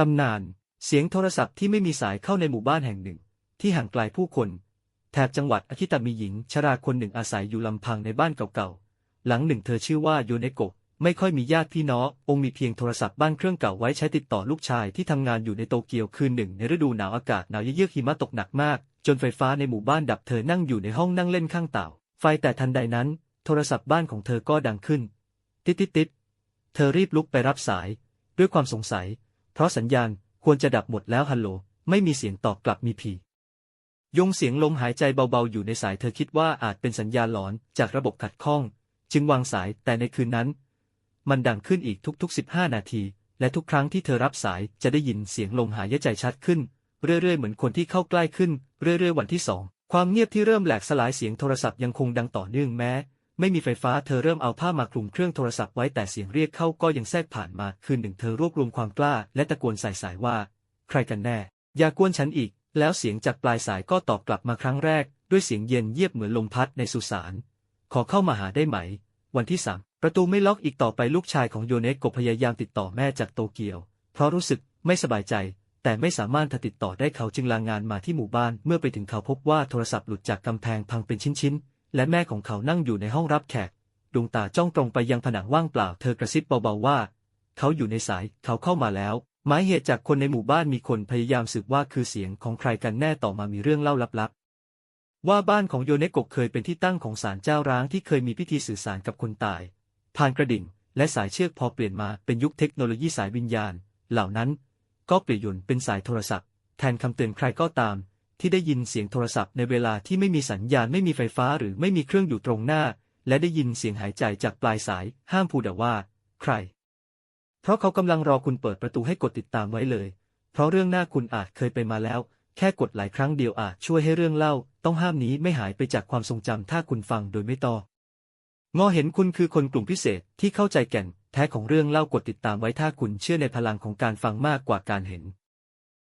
ตำนาน เสียงโทรศัพท์ที่ไม่มีสายเข้าในหมู่บ้านแห่งหนึ่ง ที่ห่างไกลผู้คน แถบจังหวัดอาคิตามีหญิงชราคนหนึ่งอาศัยอยู่ลำพังในบ้านเก่าๆ หลังหนึ่งเธอชื่อว่าโยเนโกะไม่ค่อยมีญาติพี่น้ององค์มีเพียงโทรศัพท์บ้านเครื่องเก่าไว้ใช้ติดต่อลูกชายที่ทำงานอยู่ในโตเกียวคืนหนึ่งในฤดูหนาวอากาศหนาวเยือกหิมะตกหนักมาก จนไฟฟ้าในหมู่บ้านดับเธอนั่งอยู่ในห้องนั่งเล่นข้างเต่า ไฟแต่ทันใดนั้น โทรศัพท์บ้านของเธอก็ดังขึ้น ติดติดติดเธอรีบลุกไปรับสาย ด้วยความสงสัย เพราะสัญญาณควรจะดับหมดแล้วฮัลโหล ไม่มีเสียงตอบกลับมีพียงเสียงลมหายใจเบาๆอยู่ในสายเธอคิดว่าอาจเป็นสัญญาณหลอนจากระบบขัดข้อง จึงวางสายแต่ในคืนนั้น มันดังขึ้นอีกทุกๆ 15 นาที และทุกครั้งที่เธอรับสายจะได้ยินเสียงลมหายใจชัดขึ้น เรื่อยๆ เหมือนคนที่เข้าใกล้ขึ้น เรื่อยๆ วันที่สองความเงียบที่เริ่มแหลกสลายเสียงโทรศัพท์ยังคงดังต่อเนื่องแม้ ไม่มีไฟฟ้าเธอเริ่มเอาผ้ามาคลุมเครื่องโทรศัพท์ไว้แต่เสียงเรียกเข้าก็ยังแทรกผ่านมาคืนหนึ่งเธอรวบรวมความกล้า และตะโกนใส่สายว่า ใครกันแน่ อย่ากวนฉันอีก แล้วเสียงจากปลายสายก็ตอบกลับมาครั้งแรก ด้วยเสียงเย็นเยียบเหมือนลมพัดในสุสานขอเข้ามาหาได้ไหม วันที่สามประตูไม่ล็อกอีกต่อไปลูกชายของโยเนโกพยายามติดต่อแม่จากโตเกียว เพราะรู้สึกไม่สบายใจ แต่ไม่สามารถติดต่อได้เขาจึงลางงานมาที่หมู่บ้าน เมื่อไปถึงเขาพบว่าโทรศัพท์หลุดจากกำแพงพังเป็นชิ้นๆ และแม่ของเขานั่งอยู่ในห้องรับแขก ดวงตาจ้องตรงไปยังผนังว่างเปล่า เธอกระซิบเบาๆว่า เขาอยู่ในสาย เขาเข้ามาแล้ว หมายเหตุจากคนในหมู่บ้านมีคนพยายามสืบว่าคือเสียงของใครกันแน่ต่อมามีเรื่องเล่าลับๆ ว่าบ้านของโยเนโกเคยเป็นที่ตั้งของศาลเจ้าร้างที่เคยมีพิธีสื่อสารกับคนตาย ผ่านกระดิ่ง และสายเชือกพอเปลี่ยนมาเป็นยุคเทคโนโลยีสายวิญญาณ เหล่านั้น ก็เปลี่ยนเป็นสายโทรศัพท์ แทนคำเตือนใครก็ตาม ที่ได้ยินเสียงโทรศัพท์ในเวลาที่ไม่มีสัญญาณไม่มีไฟฟ้าหรือไม่มีเครื่องอยู่ตรงหน้า และได้ยินเสียงหายใจจากปลายสาย ห้ามพูดว่า ใคร เพราะเขากำลังรอคุณเปิดประตูให้กดติดตามไว้เลย เพราะเรื่องหน้าคุณอาจเคยไปมาแล้ว แค่กดหลายครั้งเดียวอาจช่วยให้เรื่องเล่า ต้องห้ามนี้ไม่หายไปจากความทรงจำถ้าคุณฟังโดยไม่ต่องอเห็นคุณคือคนกลุ่มพิเศษที่เข้าใจแก่น แท้ของเรื่องเล่ากดติดตามไว้ถ้าคุณเชื่อในพลังของการฟังมากกว่าการเห็น